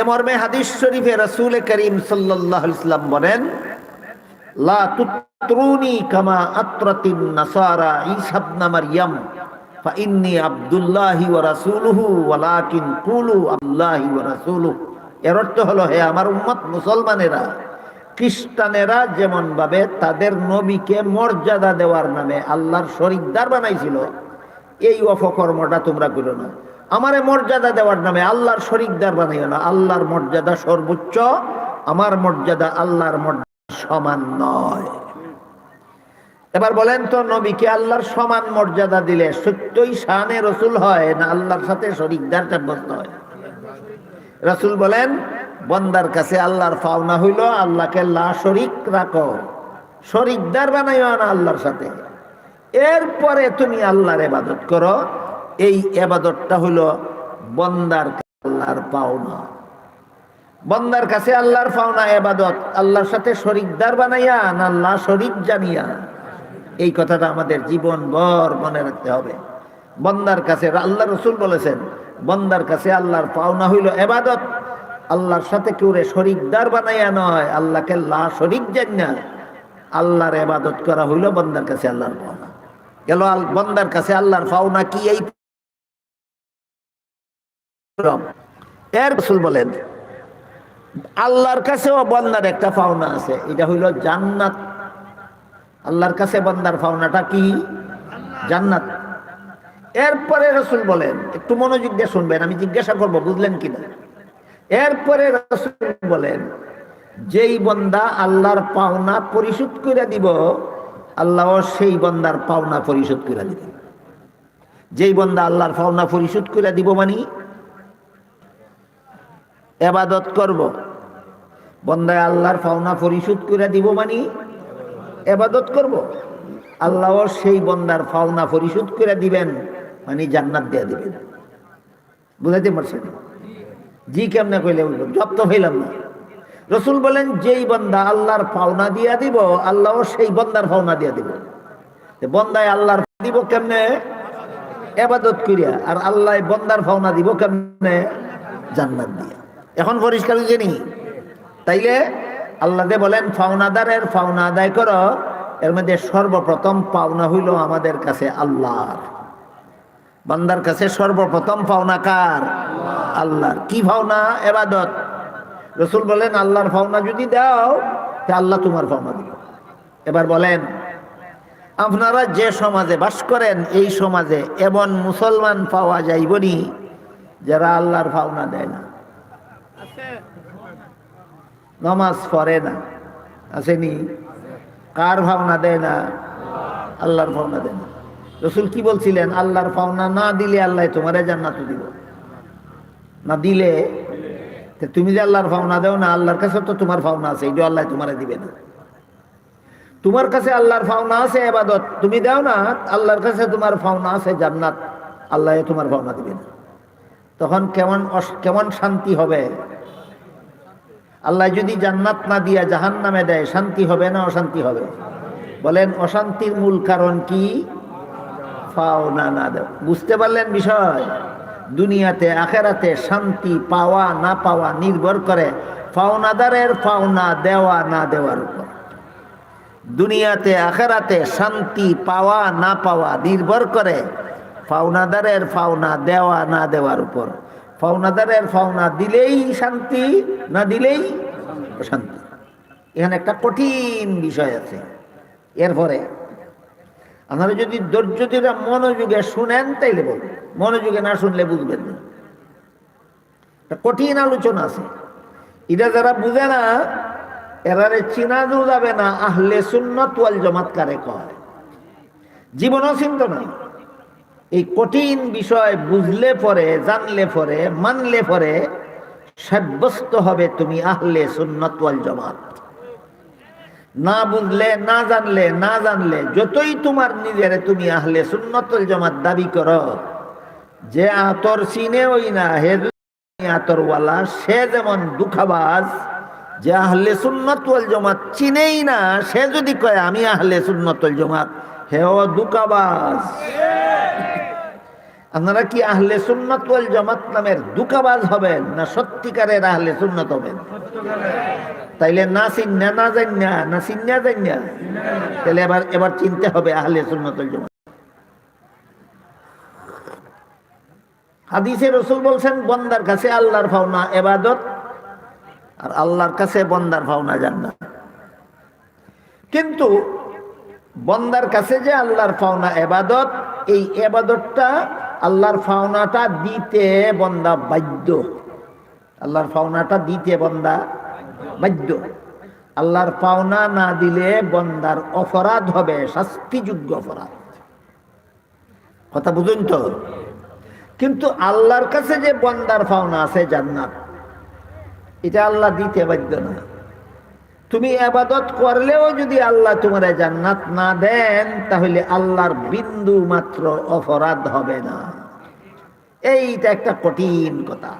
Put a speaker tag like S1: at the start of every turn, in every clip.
S1: এ মর্মে হাদিস শরীফে রসুল করিম সাল্লাহ ইসলাম বলেন এর অর্থ হলো, হে আমার উম্মত মুসলমানেরা, খ্রিস্টানেরা যেমন ভাবে তাদের নবীকে মর্যাদা দেওয়ার নামে আল্লাহর শরিকদার বানাইছিল, এই অপকর্মটা তোমরা করো না। আমারে মর্যাদা দেওয়ার নামে আল্লাহর শরিকদার বানাইও না। আল্লাহর মর্যাদা সর্বোচ্চ, আমার মর্যাদা আল্লাহর মর্যাদা সমান নয়। এবার বলেন তো নবীকে আল্লাহর সমান মর্যাদা দিলে সত্যই শানে রসুল হয় না আল্লাহর সাথে শরিকদার সাব্যস্ত হয়? রসুল বলেন, বন্দার কাছে আল্লাহর পাওনা হইল, আল্লাহকে লা শরিক রাখো। শরিকদার বানাইও না আল্লাহর সাথে। এরপরে তুমি আল্লাহর এবাদত করো এই এবাদতটা হইল বন্দার আল্লাহর পাওনা। বন্দার কাছে আল্লাহর পাওনা এবাদত, আল্লাহর সাথে শরিকদার বানাইয়া না আল্লাহ শরিক জানিয়া? এই কথাটা আমাদের জীবন ভর মনে রাখতে হবে। বন্দার কাছে আল্লাহ রসুল বলেছেন, বন্দার কাছে আল্লাহর পাওনা হইল এবাদত। আল্লাহর সাথে কেউ রে শরিকদার বানাইয়া নয়, আল্লাহকে লা শরিক জানিয়া। আল্লাহর এবাদত করা হইল বন্দার কাছে আল্লাহর পাওনা। গেল বন্দার কাছে আল্লাহর পাওনা কি? এই এর রসুল বলেন, আল্লাহর কাছেও বন্দার একটা পাওনা আছে। এটা হইল জান্নাত। আল্লাহর কাছে বন্দার পাওনাটা কি? জান্নাত। এরপরে রসুল বলেন, একটু মনোযোগ দিয়ে শুনবেন, আমি জিজ্ঞাসা করব, বুঝলেন কিনা? এরপরে রসুল বলেন, যেই বন্দা আল্লাহর পাওনা পরিশোধ করে দিব আল্লাহ সেই বন্দার পাওনা পরিশোধ করে দিবেন যেই বন্দা আল্লাহর পাওনা পরিশোধ করে দিব মানে এবাদত করব। বন্দায় আল্লাহর পাওনা পরিশোধ করে দিব মানে এবাদত করব। আল্লাহ সেই বন্দার পাওনা পরিশোধ করে দিবেন মানে জান্নাত দিয়ে দিবেন। বুঝাইতে পারছেন? জি কেমনে কইলে জব তো হইলাম না। রসুল বলেন, যেই বন্দা আল্লাহর পাওনা দিয়া দিব আল্লাহ সেই বন্দার পাওনা দিয়া দিব। বন্দায় আল্লাহর দিব কেমনে? এবাদত করিয়া। আর আল্লাহ বন্দার পাওনা দিব কেমনে? জান্নাত দিয়া। এখন পরিষ্কার জানি তাইলে আল্লাহ বলেন ফাউনাদারের ফাওনা আদায় করো। এর মধ্যে সর্বপ্রথম পাওনা হইল আমাদের কাছে আল্লাহর। বান্দার কাছে সর্বপ্রথম পাওনা কার? আল্লাহর। কি ভাওনা এবাদত। রসুল বলেন, আল্লাহর পাওনা যদি দাও, তা আল্লাহ তোমার পাওনা দিব। এবার বলেন, আপনারা যে সমাজে বাস করেন, এই সমাজে এমন মুসলমান পাওয়া যাইবনি, যারা আল্লাহর পাওনা দেয় না। নমাজ পড়ে না। আসেনি। কার ভাবনা দেয় না? আল্লাহর ভাবনা দেয় না। রসুল কি বলছিলেন? আল্লাহর পাওনা না দিলে আল্লাহ তোমারে জান্নাত দিব। না দিলে? তুমি যে আল্লাহর পাওনা দেও না, আল্লাহর কাছে তো তোমার পাওনা আছে এইটা আল্লাহ তোমারে দিবে না। তোমার কাছে আল্লাহর পাওনা আছে, এবাদত। তুমি দাও না, আল্লাহর কাছে তোমার পাওনা আছে, জান্নাত। আল্লাহ তোমার পাওনা দিবে না। তখন কেমন কেমন শান্তি হবে? আল্লাহ যদি জান্নাত না দিয়া জাহান নামে দেয়, শান্তি হবে না অশান্তি হবে? বলেন, অশান্তির মূল কারণ কি? পাওনা না দেয় বুঝতে পারলেন বিষয়? দুনিয়াতে, আখেরাতে শান্তি পাওয়া, না পাওয়া নির্ভর করে পাওনাদারের পাওনা দেওয়া, না দেওয়ার উপর। দুনিয়াতে, আখেরাতে শান্তি পাওয়া, না পাওয়া নির্ভর করে পাওনাদারের পাওনা দেওয়া, না দেওয়ার উপর। পাওনাদারের পাওনা দিলেই শান্তি, না দিলেই অশান্তি। এখানে একটা কঠিন বিষয় আছে। এরপরে, আপনারা যদি ধৈর্য মনোযোগে শুনেন, তাইলে বলবেন মনোযোগে না শুনলে বুঝবেন না। কঠিন আলোচনা আছে। এটা যারা বুঝে না, এরারে চিনানো যাবে না, আহলে সুন্নত ওয়াল জমাত কারে কয়? জীবনও চিন্ত নাই এই কঠিন বিষয় বুঝলে পরে, জানলে পরে, মানলে পরে সাব্যস্ত হবে তুমি আহলে সুন্নত ওয়াল জমাত। না বুঝলে, না জানলে না জানলে, যতই তোমার নিজের তুমি আহলে সুন্নতল জমাত দাবি করো, যে আতর চিনে ওই না, হে আতরওয়ালা সে যেমন দুঃখাবাজ, যে আহলে সুন্নতল জমাত চিনেই না, সে যদি কয়, আমি আহলে সুন্নতল জমাত হেও দুঃখাবাজ। আপনারা কি আহলে সুন্নত ওয়াল জামাত নামের দুকাবাজ হবেন না সত্যিকারের আহলে সুন্নত হবেন? তাইলে না চিন্না, না জান্না, না চিন্না, জান্না। তাহলে এবার এবার চিনতে হবে আহলে সুন্নত জামাত। হাদিসে রসুল বলছেন, বন্দার কাছে আল্লাহর ফাওনা এবাদত আর আল্লাহর কাছে বন্দার ফাওনা জান্নাত। কিন্তু বন্দার কাছে যে আল্লাহর ফাওনা এবাদত, এই এবাদতটা আল্লাহর ফাওনাটা দিতে বন্দা বাধ্য। আল্লাহর ফাওনাটা দিতে বন্দা বাধ্য। আল্লাহর পাওনা না দিলে বন্দার অপরাধ হবে, শাস্তিযোগ্য অপরাধ। কথা বুঝুন তো? কিন্তু আল্লাহর কাছে যে বন্দার পাওনা আছে জান্নাত, এটা আল্লাহ দিতে বাধ্য না। তুমি আবাদত করলেও যদি আল্লাহ তোমার জান্নাত না দেন, তাহলে আল্লাহর বিন্দু মাত্র অপরাধ হবে না। এইটা একটা কঠিন কথা।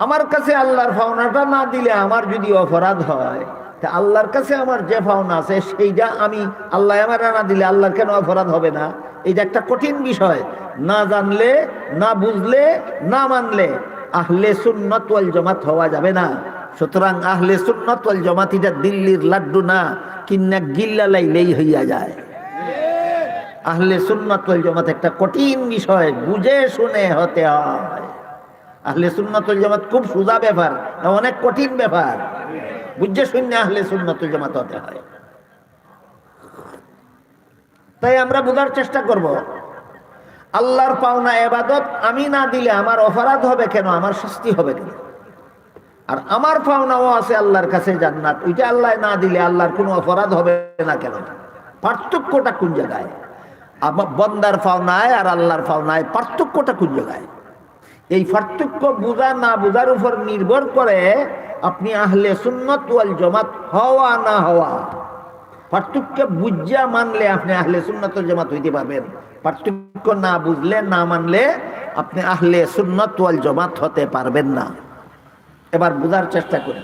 S1: আমার কাছে আল্লাহর ফাওনাটা না দিলে আমার যদি অপরাধ হয়, তা আল্লাহর কাছে আমার যে ফাওনা আছে, সেইটা আমি আল্লাহ আমার না দিলে আল্লাহর কেন অপরাধ হবে না? এইটা একটা কঠিন বিষয়। না জানলে, না বুঝলে, না মানলে আহলে সুন্নত ওয়াল জমাত হওয়া যাবে না। সুতরাং আহলে সুন্নত ওয়াল জমাত এটা দিল্লির লাড্ডু না, কিন্না গিল্লা লাইলেই হইয়া যায়। আহলে সুন্নত ওয়াল জমাত একটা কঠিন বিষয়, বুঝে শুনে হতে হয়। আহলে সুন্নতুল জামাত খুব সোজা ব্যাপার অনেক কঠিন ব্যাপার। বুঝে শুনে আহলে সুন্নতুল জামাত হতে হয়। তাই আমরা বোঝার চেষ্টা করব, আল্লাহর পাওনা এবাদত আমি না দিলে আমার অপরাধ হবে কেন, আমার শাস্তি হবে কেন? আর আমার পাওনাও আছে আল্লাহর কাছে জান্নাত, ওইটা আল্লাহ না দিলে আল্লাহর কোনো অপরাধ হবে না কেন? পার্থক্যটা কোন জায়গায়? বন্দার পাওনায় আর আল্লাহর পাওনায় পার্থক্যটা কোন জায়গায় এই পার্থক্য বোঝা না বোঝার উপর নির্ভর করে আপনি আহলে সুন্নত ওয়াল জমাত হওয়া না হওয়া। পার্থক্য বুঝা মানলে আপনি আহলে সুন্নত জমাত হইতে পারবেন। পার্থক্য না বুঝলে, না মানলে আপনি আহলে সুন্নত ওয়াল জমাত হতে পারবেন না। এবার বোঝার চেষ্টা করি।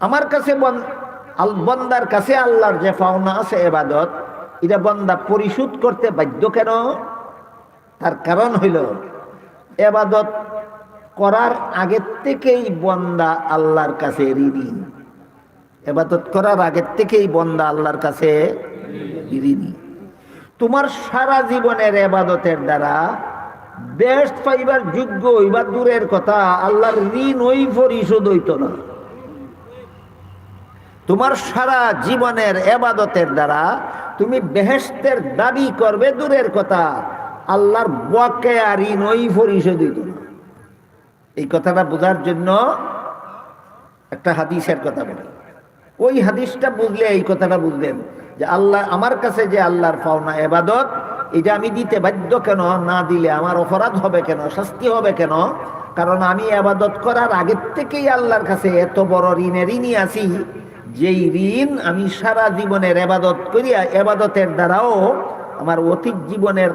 S1: আমার কাছে বন্দার কাছে আল্লাহর যে পাওনা আছে, এবাদত এটা বন্দা পরিশোধ করতে বাধ্য কেন? তার কারণ হইল, এবাদত করার আগের থেকেই বন্দা আল্লাহর কাছে ঋণী। এবাদত করার আগের থেকেই বন্দা আল্লাহর কাছে ঋণী। তোমার সারা জীবনের এবাদতের দ্বারা বেশ পাইবার যোগ্য হইবা দূরের কথা, আল্লাহর ঋণ ওই পরিশোধ হইত না। তোমার সারা জীবনের এবাদতের দ্বারা তুমি বেহেস্তের দাবি করবে দূরের কথা। আল্লাহর বকে আর ঋণ ওই পরিশোধ এই কথাটা বোঝার জন্য একটা হাদিসের কথা বলি। ওই হাদিসটা বুঝলে এই কথাটা বুঝলেন যে আল্লাহ, আমার কাছে যে আল্লাহর পাওনা এবাদত, এটা আমি দিতে বাধ্য কেন? না দিলে আমার অপরাধ হবে কেন? শাস্তি হবে কেন? কারণ আমি আবাদত করার আগের থেকেই আল্লাহর কাছে এত বড় ঋণের ঋণই আছি। যেই ঋণ আমি সারা জীবনের এবাদত করিয়া এবাদতের দ্বারাও আমার অতীত জীবনের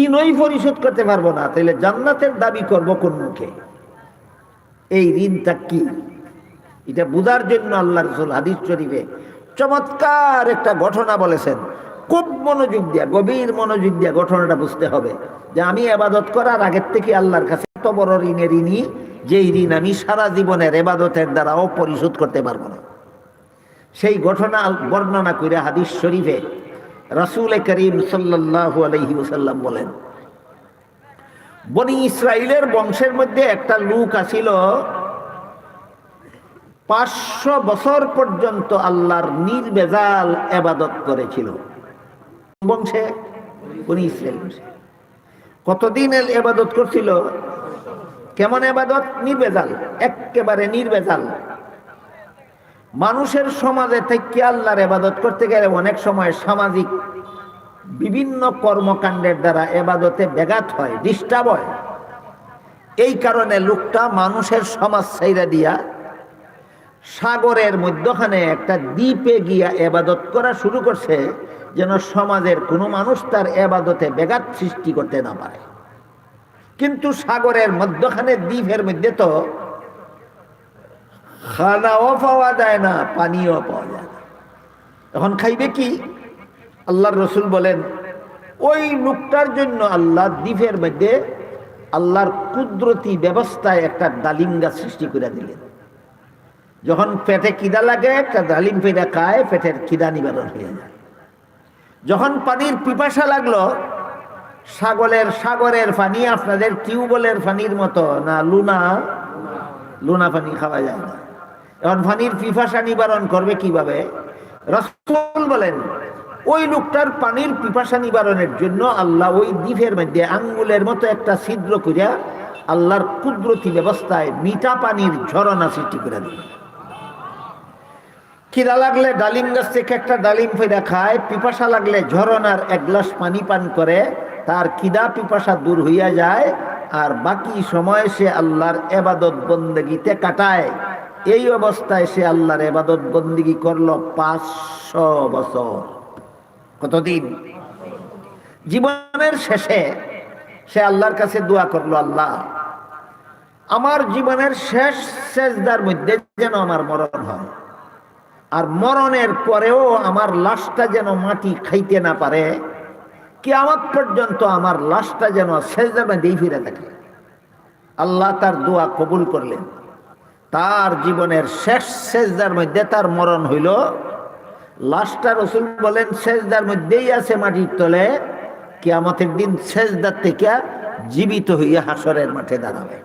S1: ঋণই পরিশোধ করতে পারব না তাহলে জান্নাতের দাবি করব কোন মুখে? এই ঋণটা কি? এটা বুঝার জন্য আল্লাহ রসুল হাদিস শরীফে চমৎকার একটা ঘটনা বলেছেন। খুব মনোযোগ দিয়া, গভীর মনোযোগ দিয়া ঘটনাটা বুঝতে হবে যে আমি আবাদত করার আগের থেকে আল্লাহর কাছে এত বড় ঋণের ঋণই, যেই ঋণ আমি সারা জীবনের এবাদতের দ্বারাও পরিশোধ করতে পারব না। সেই ঘটনা বর্ণনা করে হাদিস শরীফে রসুল করিম সাল্লাহু আলহি বলেন, বনি ইসরায়েলের বংশের মধ্যে একটা লোক আসিল, পাঁচশো বছর পর্যন্ত আল্লাহর নির্বেজাল এবাদত করেছিল। বংশে? বনি ইসরায়েল কতদিন এবাদত করছিল? কেমন এবাদত? নির্বেজাল একেবারে নির্বেজাল মানুষের সমাজে থেকে আল্লাহর এবাদত করতে গেলে অনেক সময় সামাজিক বিভিন্ন কর্মকাণ্ডের দ্বারা এবাদতে ব্যাঘাত হয়, ডিস্টার্ব হয়। এই কারণে লোকটা মানুষের সমাজ ছাইরা দিয়া সাগরের মধ্যখানে একটা দ্বীপে গিয়া এবাদত করা শুরু করছে, যেন সমাজের কোনো মানুষ তার এবাদতে ব্যাঘাত সৃষ্টি করতে না পারে। কিন্তু সাগরের মধ্যখানে দ্বীপের মধ্যে তো খানাও পাওয়া যায় না, পানিও পাওয়া যায় না। এখন খাইবে কি? আল্লাহর রসুল বলেন, ওই লোকটার জন্য আল্লাহ দ্বীপের মধ্যে আল্লাহর কুদরতি ব্যবস্থায় একটা ডালিম গাছ সৃষ্টি করে দিলেন। যখন পেটে কিদা লাগে, একটা ডালিম পেটে খায়, পেটের খিদা নিবারণ হয়ে যায়। যখন পানির পিপাসা লাগল, সাগরের সাগরের পানি, আপনাদের টিউবওয়েলের পানির মতো, না, লুনা? লুনা পানি খাওয়া যায় না। এখন পিপাসা নিবারণ করবে কীভাবে? রসুল বলেন, ওই লোকটার পানির পিপাসা নিবারণের জন্য আল্লাহ ওই দ্বীপের মধ্যে আঙ্গুলের মতো একটা ছিদ্র করিয়া আল্লাহর কুদরতি ব্যবস্থায় মিঠা পানির ঝরনা সৃষ্টি করে দিল খিদা লাগলে ডালিম গাছ থেকে একটা ডালিম ফেরা খায়, পিপাসা লাগলে ঝরনার এক গ্লাস পানি পান করে, তার খিদা পিপাসা দূর হইয়া যায় আর বাকি সময় সে আল্লাহর এবাদত বন্দেগিতে কাটায়। এই অবস্থায় সে আল্লাহর এবাদত বন্দিগি করল পাঁচশো বছর। কতদিন? জীবনের শেষে সে আল্লাহর কাছে দোয়া করল, আল্লাহ, আমার জীবনের শেষ শেষদার মধ্যে যেন আমার মরণ হয়, আর মরণের পরেও আমার লাশটা যেন মাটি খাইতে না পারে, কিয়ামত পর্যন্ত আমার লাশটা যেন শেষদার মধ্যেই ফিরে থাকে। আল্লাহ তার দোয়া কবুল করলেন। তার জীবনের শেষ সেজদার মধ্যে তার মরণ হইল। লাশটা রসুল বলেন শেষদার মধ্যেই আছে মাটির তলে। কিয়ামতের দিন সেজদার থেকে জীবিত হইয়া হাসরের মাঠে দাঁড়াবে।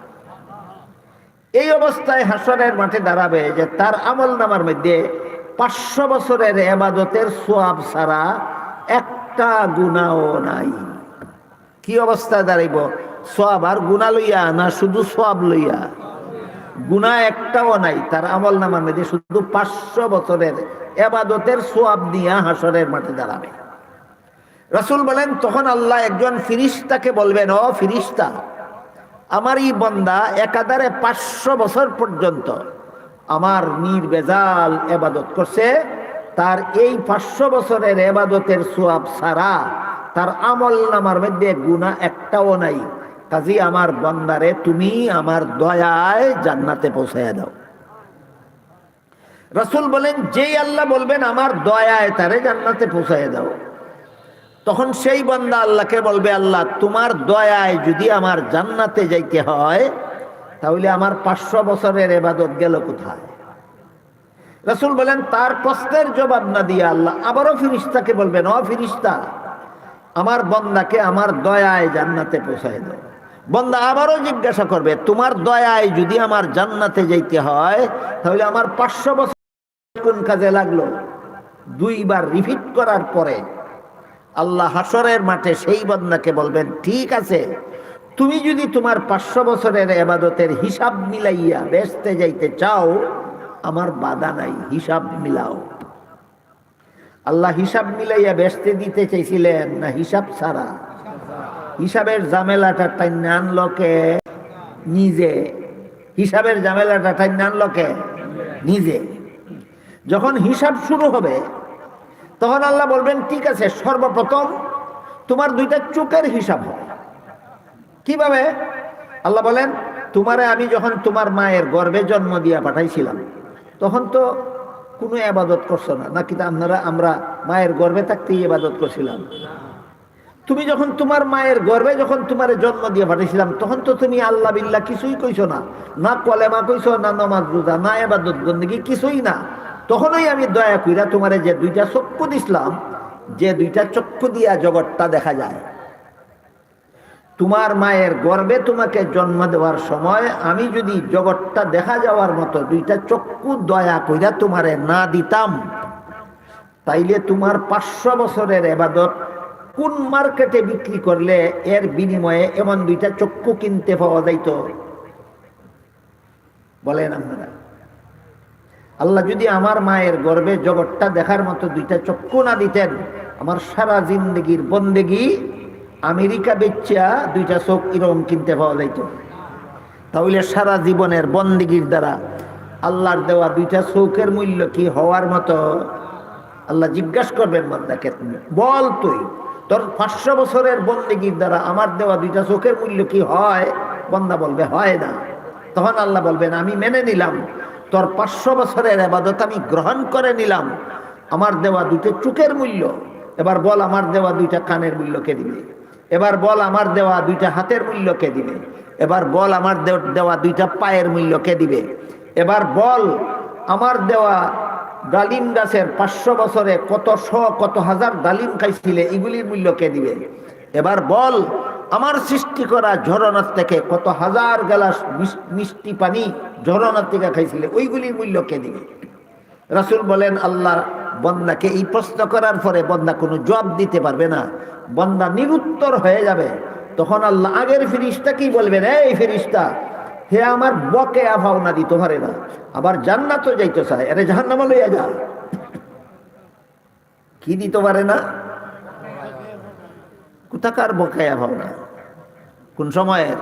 S1: এই অবস্থায় হাসরের মাঠে দাঁড়াবে যে তার আমল নামার মধ্যে পাঁচশো বছরের এবাদতের সোয়াব ছাড়া একটা গুণাও নাই। কি অবস্থায় দাঁড়াইব? সোয়াব আর গুণা লইয়া না, শুধু সোয়াব লইয়া? গুণা একটাও নাই, তার আমল নামার মধ্যে শুধু পাঁচশো বছরের এবাদতের সোয়াব দিয়া হাসরের মাঠে দাঁড়াবে। রসুল বলেন, তখন আল্লাহ একজন ফিরিস্তাকে বলবেন, ও ফিরিস্তা আমার এই বন্দা একাধারে পাঁচশো বছর পর্যন্ত আমার নির্বেজাল এবাদত করছে, তার এই পাঁচশো বছরের এবাদতের সোয়াব সারা তার আমল নামার মধ্যে গুণা একটাও নাই। কাজী, আমার বন্দারে তুমি আমার দয়ায় জান্নাতে পৌঁছাইয়া দাও। রসুল বলেন, যেই আল্লাহ বলবেন, আমার দয়ায় তারে জান্নাতে পৌঁছাইয়া দাও। তখন সেই বন্দা আল্লাহকে বলবে, আল্লাহ, তোমার দয়ায় যদি আমার জান্নাতে যাইতে হয়, তাহলে আমার পাঁচশো বছরের এবাদত গেল কোথায়? রসুল বলেন, তার প্রশ্নের জবাব না দিয়ে আল্লাহ আবারও ফিরিস্তাকে বলবেন, অ ফিরিস্তা, আমার বন্দাকে আমার দয়ায় জান্নাতে পৌঁছায় দাও। বন্দা আবারও জিজ্ঞাসা করবে, তোমার দয়ায় যদি আমার জান্নাতে যাইতে হয়, তাহলে আমার পাঁচশো বছর কোন কাজে লাগল? দুইবার রিপিট করার পরে আল্লাহ হাসরের মাঠে সেই বন্দাকে বলবেন, ঠিক আছে, তুমি যদি তোমার পাঁচশো বছরের এবাদতের হিসাব মিলাইয়া বেসতে যাইতে চাও, আমার বাধা নাই, হিসাব মিলাও। আল্লাহ হিসাব মিলাইয়া বেসতে দিতে চাইছিলেন না, হিসাব ছাড়া। হিসাবের ঝামেলাটা টাইনে আনলোকে নিজে। হিসাবের ঝামেলাটা টাইনে আনলোকে নিজে। যখন হিসাব শুরু হবে, তখন আল্লাহ বলবেন, ঠিক আছে, সর্বপ্রথম তোমার দুইটা চোখের হিসাব হবে। কীভাবে? আল্লাহ বলেন, তোমারে আমি যখন তোমার মায়ের গর্ভে জন্ম দিয়া পাঠাইছিলাম, তখন তো কোনো আবাদত করছ না। নাকি আপনারা, আমরা মায়ের গর্ভে থাকতেই আবাদত করছিলাম? তুমি যখন তোমার মায়ের গর্বে যখন তোমার জন্ম দিয়ে পাঠিয়েছিলাম তখন তো তুমি আল্লাহ বিল্লাহ কিছুই কইছো না। না কলেমা কইছো, না নমাজ রোজা, না এবাদত বন্দী কিছুই না। তখনই আমি দয়া কইরা তোমারে যে দুইটা চক্ষু দিছিলাম, যে দুইটা চক্ষু দিয়া জগৎটা দেখা যায়। তোমার মায়ের গর্বে তোমাকে জন্ম দেওয়ার সময় আমি যদি জগৎটা দেখা যাওয়ার মতো দুইটা চক্ষু দয়া কইরা তোমারে না দিতাম, তাইলে তোমার পাঁচশো বছরের এবাদত কোন মার্কেটে বিক্রি করলে এর বিনিময়ে এমন দুইটা চক্ষু কিনতে পাওয়া যাইত? বলেন আপনারা। আল্লাহ যদি আমার মায়ের গর্বে জগৎটা দেখার মতো দুইটা চক্ষু না দিতেন, আমার সারা জিন্দগির বন্দেগি আমেরিকা বেচ্চা দুইটা চোখ এরকম কিনতে পাওয়া যাইত। তাহলে সারা জীবনের বন্দেগির দ্বারা আল্লাহর দেওয়া দুইটা চোখের মূল্য কি হওয়ার মতো? আল্লাহ জিজ্ঞাসা করবেন বন্দাকে তুমি বল তুই। তোর পাঁচশো বছরের বন্দিগির দ্বারা আমার দেওয়া দুইটা চোখের মূল্য কি হয়? বন্দা বলবে, হয় না। তখন আল্লাহ বলবেন, আমি মেনে নিলাম। তোর পাঁচশো বছরের আবাদত আমি গ্রহণ করে নিলাম। আমার দেওয়া দুটো চোখের মূল্য। এবার বল, আমার দেওয়া দুইটা কানের মূল্য কে দিবে? এবার বল, আমার দেওয়া দুইটা হাতের মূল্য কে দিবে? এবার বল, আমার দেওয়া দুইটা পায়ের মূল্য কে দিবে? এবার বল, আমার দেওয়া ডালিম গাছের পাঁচশো বছরে কত শ, কত হাজার ডালিম খাইছিলে এগুলির মূল্য কে দিবে? এবার বল, আমার সৃষ্টি করা ঝরনার থেকে কত হাজার গ্লাস মিষ্টি পানি ঝরনার থেকে খাইছিলে ওইগুলির মূল্য কে দিবে? রাসুল বলেন, আল্লাহ বন্দাকে এই প্রশ্ন করার পরে বন্দা কোনো জবাব দিতে পারবে না। বন্দা নিরুত্তর হয়ে যাবে। তখন আল্লাহ আগের ফিরিস্তা কি বলবেন, এই ফিরিস্তা হে আমার বকে আভাওনা দিতে পারে না আবার জান্নাতও যাইতে চায়, আরে জাহান্নামা লইয়া যা। কি দিতে পারে না কোথাকার বকেয়া ভাবনা কোন সময়ের?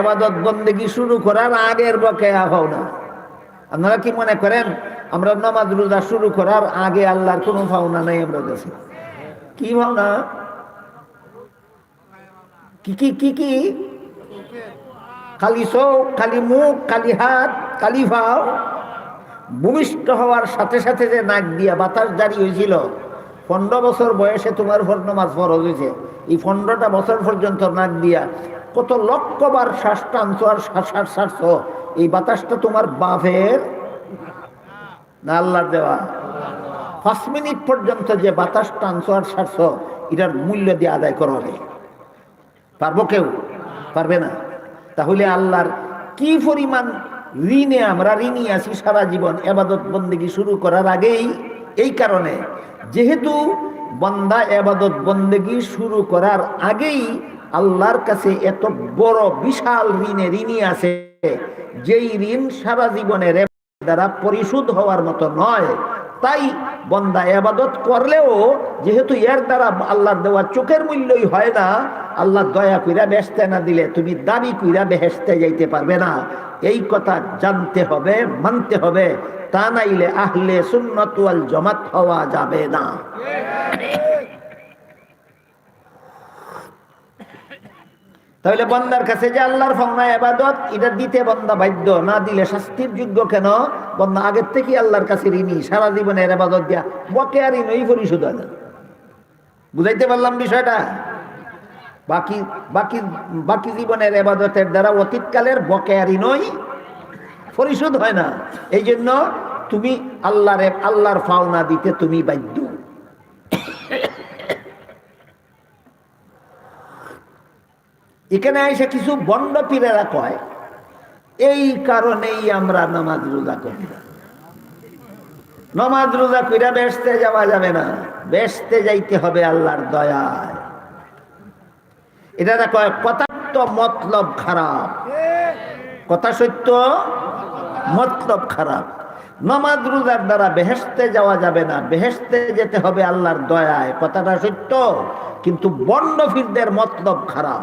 S1: আবাদত বন্দেগি শুরু করার আগের বকেয়া ভাবনা আপনারা কি মনে করেন, আমরা নামাজ রোজা শুরু করার আগে আল্লাহর কোনো ভাবনা নাই আমরা কাছে কি ভাবনা কি কি কি কি? খালি চোখ খালি মুখ খালি হাত খালি ভাও। ভূমিষ্ঠ হওয়ার সাথে সাথে যে নাক দিয়া বাতাস জারি হয়েছিল, পনেরো বছর বয়সে তোমার ফর নামাজ ফরজ হয়েছে। এই পনেরোটা বছর পর্যন্ত নাক দিয়া কত লক্ষবার শ্বাস টানছো আর শ্বাস শ্বাস এই বাতাসটা তোমার বাপের? না, আল্লাহর দেওয়া। পাঁচ মিনিট পর্যন্ত যে বাতাস টানছো আর ছাড়ছ, এটার মূল্য দিয়ে আদায় করো হবে পারব কেউ? পারবে না? তাহলে আল্লাহর কি পরিমাণ ঋণে আমরা ঋণী আছি সারা জীবন, এবাদত বন্দেগি শুরু করার আগেই? এই কারণে যেহেতু বন্দা এবাদত বন্দেগি শুরু করার আগেই আল্লাহর কাছে এত বড় বিশাল ঋণে ঋণী আছে, যেই ঋণ সারা জীবনের দ্বারা পরিশোধ হওয়ার মতো নয়। তাই বন্দা এবাদত করলেও যেহেতু এর দ্বারা আল্লাহর দেওয়া চোখের মূল্যই হয় না আল্লাহ দয়া কইরা বেসতে না দিলে তুমি দাবি কইরা বেহেসতে যাইতে পারবে না। এই কথা জানতে হবে, মানতে হবে। তা নাইলে আহলে সুন্নত ওয়াল জমাত হওয়া যাবে না। তাহলে বন্দার কাছে যে আল্লাহর ফাওনা এবাদত এটা দিতে বন্দা বাধ্য, না দিলে শাস্তির যোগ্য কেন? বন্দা আগের থেকে আল্লাহর কাছে ঋণী, সারা জীবনের এবাদত দিয়া বকে আর ঋণই পরিশোধ বুঝাইতে পারলাম বিষয়টা? বাকি বাকি বাকি জীবনের এবাদতের দ্বারা অতীতকালের বকেয়ারি ঋণই পরিশোধ হয় না। এই জন্য তুমি আল্লাহর আল্লাহর ফাওনা দিতে তুমি বাধ্য। এখানে এসে কিছু বন্ড পীরেরা কয়, এই কারণেই আমরা নামাজ রোজা করি না। নমাজ রোজা কইরা বেসতে যাওয়া যাবে না। বেসতে যাইতে হবে আল্লাহর দয়ায়। এটা কয় কথা তো মতলব খারাপ। কথা সত্য মতলব খারাপ। নমাজ রোজার দ্বারা বেহেস্তে যাওয়া যাবে না। বেহেস্তে যেতে হবে আল্লাহর দয়ায়। কথাটা সত্য, কিন্তু বন্ডফিরদের মতলব খারাপ।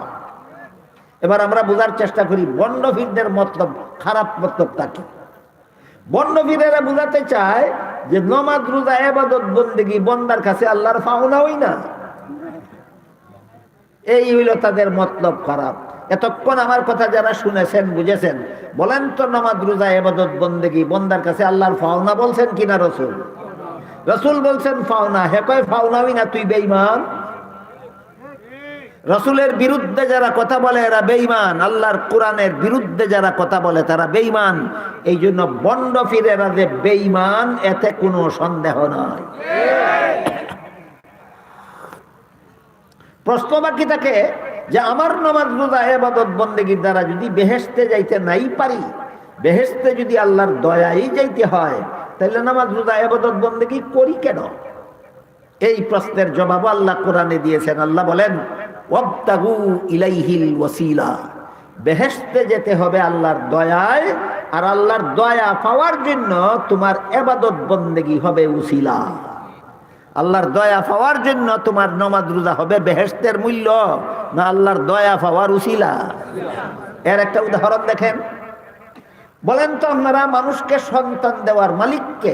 S1: এবার আমরা বোঝার চেষ্টা করি, বন্ডফিরদের মতলব খারাপ মতলবটা কি? বন্ডফিরেরা বোঝাতে চায় যে, নমাজ, রোজা, এবাদত, বন্দেগি, বন্দার কাছে আল্লাহর হই না। এই হইল তাদের মতলব খারাপ। এতক্ষণ আমার কথা যারা শুনেছেন, বুঝেছেন, বলেন তো নামাজ, রোজা এবাদত বন্দেগি, বন্দার কাছে আল্লাহর ফাওনা বলছেন কিনা রসুল? রসুল বলছেন, ফাওনা, হে কয় ফাওনা হই না, তুই বেইমান রসুলের বিরুদ্ধে যারা কথা বলে, এরা বেইমান আল্লাহর কোরআনের বিরুদ্ধে যারা কথা বলে, তারা বেইমান এই জন্য বন্ড ফিরেরা যে বেইমান এতে কোনো সন্দেহ নয় প্রশ্ন বাকি থাকে যে আমার নামাজ রোজা, এবাদত, বন্দেগীর দ্বারা যদি বেহেস্তে যাইতে নাই পারি বেহেস্তে যদি আল্লাহর দয়াই যাইতে হয় তাহলে নামাজ রোজা, এবাদত, বন্দেগী করি কেন? এই প্রশ্নের জবাব আল্লাহ কোরআনে দিয়েছেন। আল্লাহ বলেন ইলাইহিল বেহেস্তে যেতে হবে আল্লাহর দয়ায়, আর আল্লাহর দয়া পাওয়ার জন্য তোমার এবাদত, বন্দেগী হবে উসিলা আল্লাহর দয়া পাওয়ার জন্য তোমার নমাজ রোজা হবে বেহেস্তের মূল্য, না আল্লাহর দয়া পাওয়ার উসিলা। এর একটা উদাহরণ দেখেন। বলেন তো আপনারা, মানুষকে সন্তান দেওয়ার মালিককে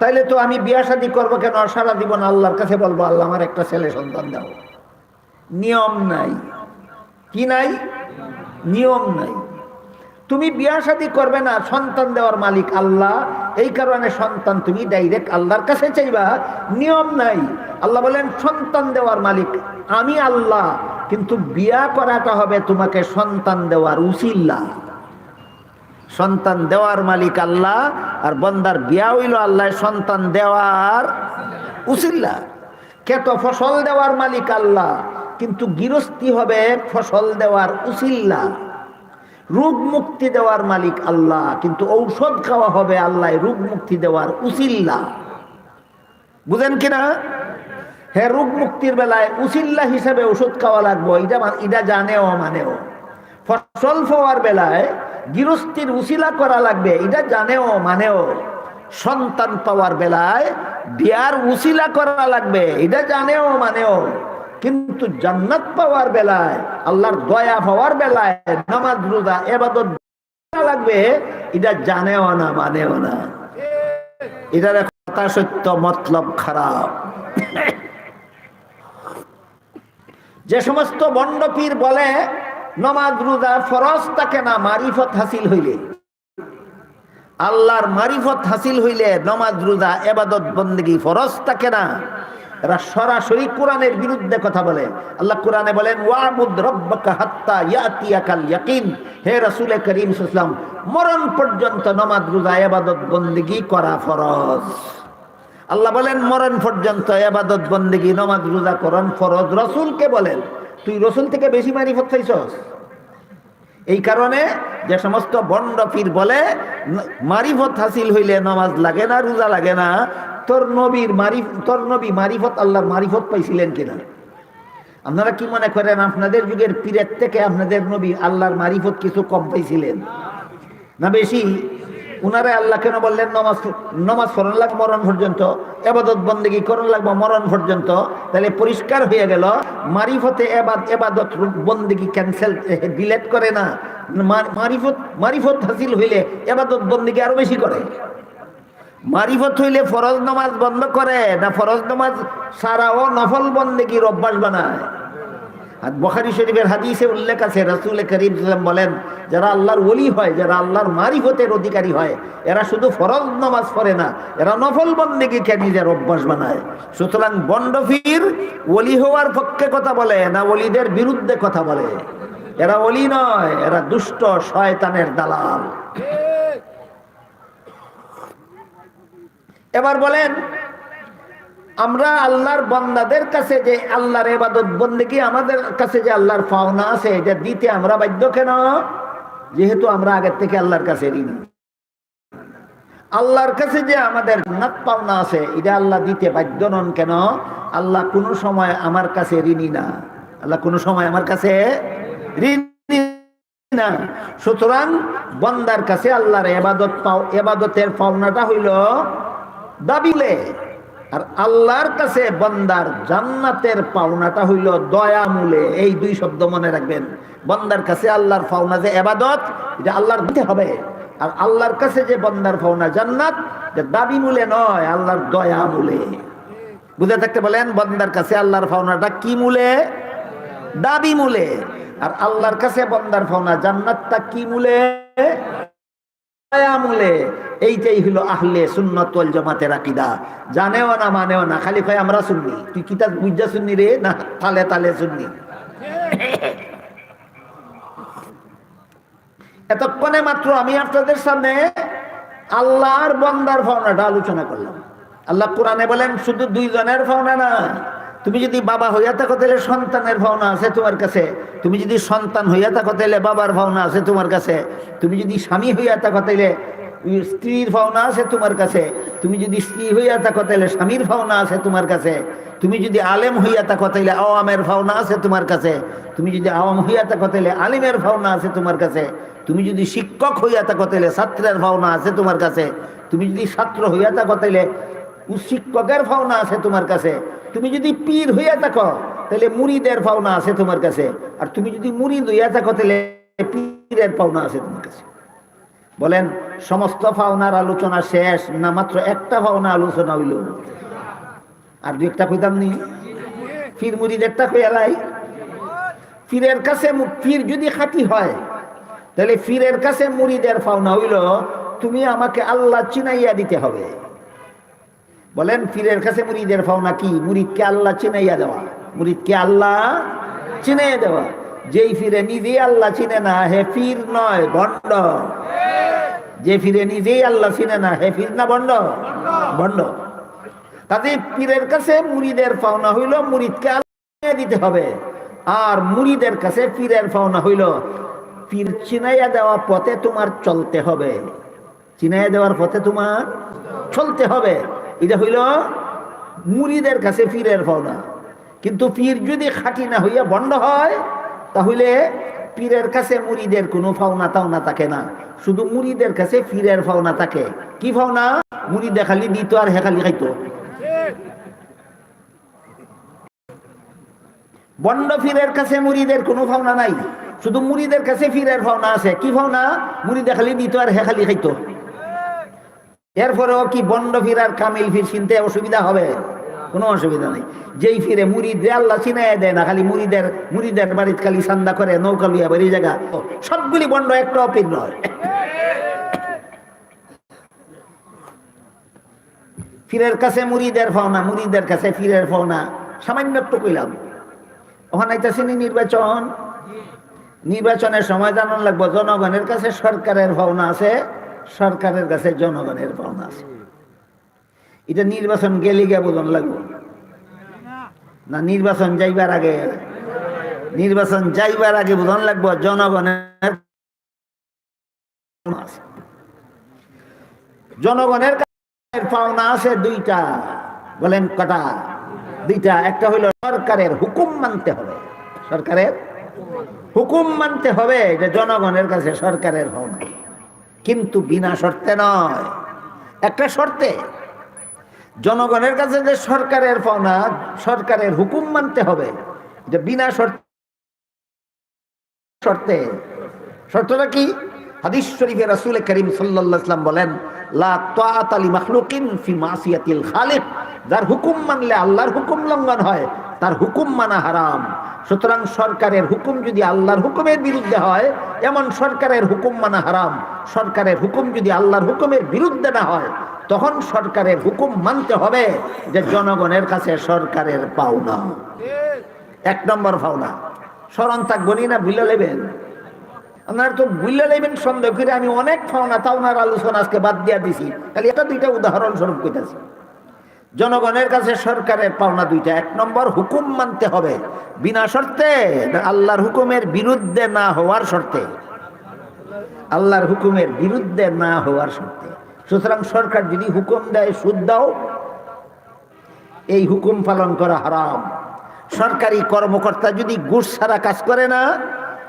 S1: তাইলে তো আমি বিয়া শাদি করব কেন? সারা জীবন আল্লাহর কাছে বলব, আল্লাহ, আমার একটা ছেলে সন্তান দাও। নিয়ম নাই। কি নাই? নিয়ম নাই। তুমি বিয়া শাদী করবে না, সন্তান দেওয়ার মালিক আল্লাহ। এই কারণে সন্তান তুমি ডাইরেক্ট আল্লাহর কাছে চাইবা। নিয়ম নাই। আল্লাহ বলেন, সন্তান দেওয়ার মালিক আমি আল্লাহ, কিন্তু বিয়া করাটা হবে তোমাকে সন্তান দেওয়ার উসিল্লা। সন্তান দেওয়ার মালিক আল্লাহ, আর বন্দার বিয়া হইল আল্লাহ সন্তান দেওয়ার উসিল্লা। কেত ফসল দেওয়ার মালিক আল্লাহ, কিন্তু গৃহস্থী হবে ফসল দেওয়ার উসিল্লা। রোগ মুক্তি দেওয়ার মালিক আল্লাহ, কিন্তু ঔষধ খাওয়া হবে আল্লাহ, রোগ মুক্তি দেওয়ার উসিল্লা। বুঝেন কিনা হ্যাঁ রোগ মুক্তির বেলায় উসিল্লা হিসেবে ওষুধ খাওয়া লাগবো এটা এটা জানেও, মানেও। ফসল পাওয়ার বেলায় গৃহস্থির উসিলা করা লাগবে এটা জানেও, মানেও। সন্তান পাওয়ার বেলায় বিয়ার উসিলা করা লাগবে এটা জানেও, মানেও। কিন্তু জান্নাত পাওয়ার বেলায়, আল্লাহর দয়া পাওয়ার বেলায় নামাজ, রোজা, এবাদত লাগবে, এটা জানেও না, মানেও না। এটার কথা সত্য, মতলব খারাপ। যে সমস্ত বন্ডপীর বলে, নমাজ, রোজা, ফরজ থাকে না মারিফত হাসিল হইলে? আল্লাহর মারিফত হাসিল হইলে নমাজ, রোজা, এবাদত, বন্দেগি, ফরজ থাকে না এরা সরাসরি কোরআনের বিরুদ্ধে কথা বলে। আল্লাহ কোরআনে বলেন হে রাসূল করিম সাল্লাল্লাহু মরণ পর্যন্ত নমাজ, রোজা এবাদত বন্দেগি করা ফরজ। আল্লাহ বলেন, মরণ পর্যন্ত এবাদত বন্দেগি, নমাজ, রোজা করন ফরজ। রসুলকে বলেন? তুই রসুল থেকে বেশি মারিফত পাইছস এই কারণে যে সমস্ত বন্ড পীর বলে, মারিফত হাসিল হইলে নামাজ লাগে না, রোজা লাগে না তোর নবীর মারিফ, তোর নবী মারিফত আল্লাহর মারিফত পাইছিলেন কিনা? আপনারা কি মনে করেন আপনাদের যুগের পীরের থেকে আপনাদের নবী আল্লাহর মারিফত কিছু কম পাইছিলেন? না বেশি? উনারে আল্লাহ কেন বললেন, নমাজ নমাজ পড়ান লাগবে মরণ পর্যন্ত, এবাদত বন্দেগি করণ লাগবে মরণ পর্যন্ত। তাহলে পরিষ্কার হয়ে গেল, মারিফতে এবাদ, এবাদত বন্দেগি ক্যান্সেল ডিলেট করে না। মারিফত মারিফত হাসিল হইলে এবাদত বন্দেগি আরও বেশি করে। মারিফত হইলে ফরজ নামাজ বন্ধ করে, না ফরজ নামাজ সারাও নফল বন্দেগির অভ্যাস বানায়? আর বখারি শরীফের হাদিসে উল্লেখ আছে, রসুল করিম বলেন, যারা আল্লাহর ওলি হয়, যারা আল্লাহর মারিফতের অধিকারী হয়, এরা শুধু ফরজ নামাজ পড়ে না, এরা নফল বন্দেগীকে নিজের অভ্যাস বানায়? সুতরাং বন্ডফির ওলি হওয়ার পক্ষে কথা বলে, না ওলিদের বিরুদ্ধে কথা বলে। এরা ওলি নয়, এরা দুষ্ট, শয়তানের দালাল। এবার বলেন, আমরা আল্লাহর বন্দাদের কাছে যে আল্লাহর এবাদত বন্দেকি আমাদের কাছে যে আল্লাহর পাওনা আছে, এটা দিতে আমরা বাধ্য কেন? যেহেতু আমরা আগের থেকে আল্লাহর কাছে ঋণী। আল্লাহর কাছে যে আমাদের নাত পাওনা আছে, এটা আল্লাহ দিতে বাধ্য নন কেন? আল্লাহ কোনো সময় আমার কাছে ঋণী না। আল্লাহ কোনো সময় আমার কাছে ঋণী না। সুতরাং বন্দার কাছে আল্লাহর এবাদত পাও এবাদতের পাওনাটা হইল দাবিলে আর আল্লাহর কাছে বন্দার জান্নাতের পাওনাটা হইল দয়ামূলে। এই দুই শব্দ মনে রাখবেন। বন্দার কাছে আল্লাহর পাওনা যে এবাদত, এটা আল্লাহর দিতে হবে। আর আল্লাহর কাছে যে বন্দার পাওনা জান্নাত দাবি মূলে নয়, আল্লাহর দয়া মূলে বুঝে থাকতে বলেন, বন্দার কাছে আল্লাহর পাওনাটা কি মূলে? দাবি মূলে। আর আল্লাহর কাছে বন্দার পাওনা জান্নাতটা কি মূলে? এইটাই হলো আহলে জানেও না, মানেও না, খালি আমরা শুননি তুই বুঝা শুননি রে, না তালে তালে শুননি এতক্ষণে মাত্র আমি আপনাদের সামনে আল্লাহর বন্দার ভাওনাটা আলোচনা করলাম। আল্লাহ কোরআনে বলেন, শুধু দুইজনের ভাওনা না তুমি যদি বাবা হইয়া থাকো, তাহলে সন্তানের ভাওনা আছে তোমার কাছে। তুমি যদি সন্তান হইয়া থাকো, তাহলে বাবার ভাওনা আছে তোমার কাছে। তুমি যদি স্বামী হইয়া থাকো, তাহলে স্ত্রীর ভাওনা আছে তোমার কাছে। তুমি যদি স্ত্রী হইয়া থাকো, তাহলে স্বামীর ভাওনা আছে তোমার কাছে। তুমি যদি আলেম হইয়া থাকো, তাহলে আওয়ামের ভাওনা আছে তোমার কাছে। তুমি যদি আওয়াম হইয়া থাকো, তাহলে আলিমের ভাওনা আছে তোমার কাছে। তুমি যদি শিক্ষক হইয়া থাকো, তাহলে ছাত্রের ভাওনা আছে তোমার কাছে। তুমি যদি ছাত্র হইয়া থাকো, তাহলে শিক্ষকের ভাওনা আছে তোমার কাছে। তুমি যদি পীর হইয়া থাকো, তাহলে মুড়িদের পাওনা আছে তোমার কাছে। আর তুমি যদি মুড়িদ হইয়া থাকো, তাহলে পীরের পাওনা আছে তোমার কাছে। বলেন, সমস্ত পাওনার আলোচনা শেষ, না মাত্র একটা ভাওনা আলোচনা হইল? আর দু একটা কইতাম নি? পীর মুড়িদেরটা কইয়ালাই পীরের কাছে পীর যদি খাঁটি হয়, তাহলে ফিরের কাছে মুড়িদের পাওনা হইল, তুমি আমাকে আল্লাহ চিনাইয়া দিতে হবে। বলেন, পীরের কাছে মুড়িদের পাওনা কি মুড়িদকে আল্লাহ চিনাইয়া দেওয়া। মুড়িদকে আল্লাহ চিনাইয়া দেওয়া। যেই ফিরে নিজেই আল্লাহ চিনে না, হে ফির নয়, বন্ড। যে ফিরে নিজেই আল্লাহ চিনে না, হে ফির না, বন্ড। বন্ড। তাতে পীরের কাছে মুড়িদের পাওনা হইল, মুড়িদকে আল্লাহ দিতে হবে। আর মুড়িদের কাছে পীরের পাওনা হইল, পীর চিনাইয়া দেওয়া পথে তোমার চলতে হবে। চিনাইয়া দেওয়ার পথে তোমার চলতে হবে। এটা হইল মুড়িদের কাছে পীরের পাওনা। কিন্তু পীর যদি খাঁটি না হইয়া বন্ধ হয়, তাহলে পীরের কাছে মুড়িদের কোনো ফাওনা তাওনা থাকে না। শুধু মুড়িদের কাছে পীরের ফাওনা থাকে। কি ফাওনা মুড়ি দেখালি দিত আর হেখালি খাইতো। বন্ড ফিরের কাছে মুড়িদের কোনো ফাওনা নাই। শুধু মুড়িদের কাছে ফিরের ফাওনা আছে। কি ফাওনা মুড়ি দেখালি দিত আর হেখালি খাইতো। এরপরেও কি বন্ড ফিরার কামিল ফির চিনতে অসুবিধা হবে? কোনো অসুবিধা নেই। যেই ফিরে মুড়িদ আল্লাহ চিনাই দেয় না, খালি মুড়িদের মুড়িদের বাড়িত খালি সান্দা করে, নৌকা লইয়া বাড়ি জায়গা সবগুলি বন্ড একটা অপির নয়। ফিরের কাছে মুড়িদের ফাওনা মুড়িদের কাছে ফিরের ফাওনা সামান্য একটু কইলাম। ওখানে আইতাছিনি নির্বাচন। নির্বাচনের সময় জানান লাগবো, জনগণের কাছে সরকারের পাওনা আছে। সরকারের কাছে জনগণের পাওনা আছে। এটা নির্বাচন গেলে গিয়ে বোঝন লাগবো। না, নির্বাচন যাইবার আগে, নির্বাচন যাইবার আগে বোঝন লাগবো, জনগণের জনগণের পাওনা আছে দুইটা, বলেন কটা? দুইটা, একটা হইল সরকারের হুকুম মানতে হবে। সরকারের হুকুম মানতে হবে যে জনগণের কাছে সরকারের পাওনা কিন্তু বিনা শর্তে নয়। একটা শর্তে, জনগণের কাছে যে সরকারের পাওনা, সরকারের হুকুম মানতে হবে, যে বিনা শর্তে শর্তে, শর্তটা কি? হাদিস শরীফে রাসূল করিম আলাইহি বলেন যার হুকুম মানলে আল্লাহর হুকুম লঙ্ঘন হয়, তার হুকুম মানা হারাম। সুতরাং সরকারের হুকুম যদি আল্লাহর হুকুমের বিরুদ্ধে হয়, এমন সরকারের হুকুম মানা হারাম। সরকারের হুকুম যদি আল্লাহর হুকুমের বিরুদ্ধে না হয়, তখন সরকারের হুকুম মানতে হবে যে জনগণের কাছে সরকারের পাওনা। এক নম্বর পাওনা, স্মরণ থাকবনি না ভুলে নেবেন আপনার তো ভুলে নেবেন সন্দেহ করে আমি অনেক পাওনা তাওনার আলোচনা আজকে বাদ দিয়া দিছি। খালি এটা দুইটা উদাহরণ স্বরূপ কইতাছি। জনগণের কাছে সরকারের পাওনা দুইটা। এক নম্বর, হুকুম মানতে হবে বিনা শর্তে আল্লাহর হুকুমের বিরুদ্ধে না হওয়ার শর্তে। আল্লাহর হুকুমের বিরুদ্ধে না হওয়ার শর্তে। সুতরাং সরকার যদি হুকুম দেয়, সুদ দাও। এই হুকুম পালন করা হারাম। সরকারি কর্মকর্তা যদি ঘুষ ছাড়া কাজ করে না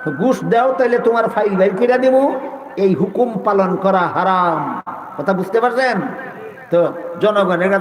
S1: ঘুষ দাও তাহলে তোমার ফাইল বাইর করে দেব। এই হুকুম পালন করা হারাম। কথা বুঝতে পারছেন? তো জনগণের কাছে